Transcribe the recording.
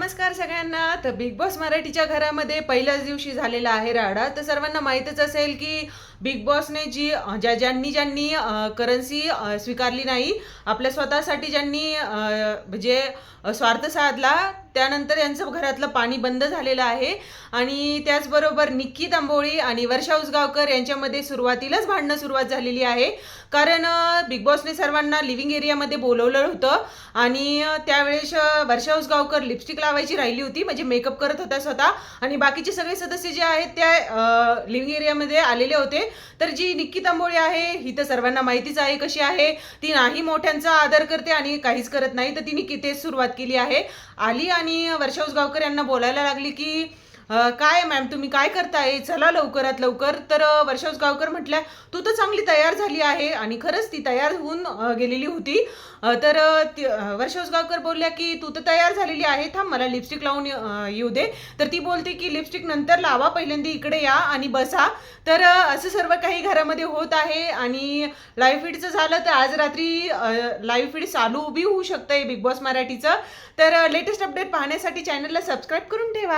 नमस्कार सगळ्यांना. तर बिग बॉस मराठीच्या घरामध्ये पहिल्याच दिवशी झालेला आहे राडा. तर सर्वांना माहीतच असेल की बिग बॉसने जी ज्या ज्यांनी ज्यांनी करन्सी स्वीकारली नाही आपल्या स्वतःसाठी ज्यांनी म्हणजे स्वार्थ साधला त्यानंतर यांचं घरातलं पाणी बंद झालेलं आहे. आणि त्याचबरोबर निक्की तांबोळी आणि वर्षा उसगावकर यांच्यामध्ये सुरुवातीलाच भांडणं सुरुवात झालेली आहे. कारण बिग बॉसने सर्वांना लिव्हिंग एरियामध्ये बोलवलं होतं. आणि त्यावेळेस वर्षा उसगावकर लिपस्टिक लावायची राहिली होती. म्हणजे मेकअप करत होता स्वतः. आणि बाकीचे सगळे सदस्य जे आहेत त्या लिव्हिंग एरियामध्ये आलेले होते. तर जी निक्की तांबोळी आहे ही तर सर्वांना माहितीच आहे कशी आहे. ती नाही मोठ्यांचा आदर करते आणि काहीच करत नाही. तर तिने कितेच सुरुवात केली आहे. आली आणि वर्षा उसगावकर यांना बोलायला लागली की काय मॅम तुम्ही काय करताय? चला लवकरात लवकर. तर अ, वर्षा उसगावकर म्हटल्या तू तर चांगली तयार झाली आहे आणि खरंच ती तयार होऊन गेलेली होती. तर अ, वर्षा उसगावकर बोलल्या की तू तर तयार झालेली आहे थांब मला लिपस्टिक लावून येऊ दे. तर ती बोलते की लिपस्टिक नंतर लावा पहिल्यांदा इकडे या आणि बसा. तर असं सर्व काही घरामध्ये होत आहे आणि लाईव्ह फीडचं झालं तर आज रात्री लाईव्ह फीड चालू उभी होऊ शकतं बिग बॉस मराठीचं. तर लेटेस्ट अपडेट पाहण्यासाठी चॅनलला सबस्क्राईब करून ठेवा.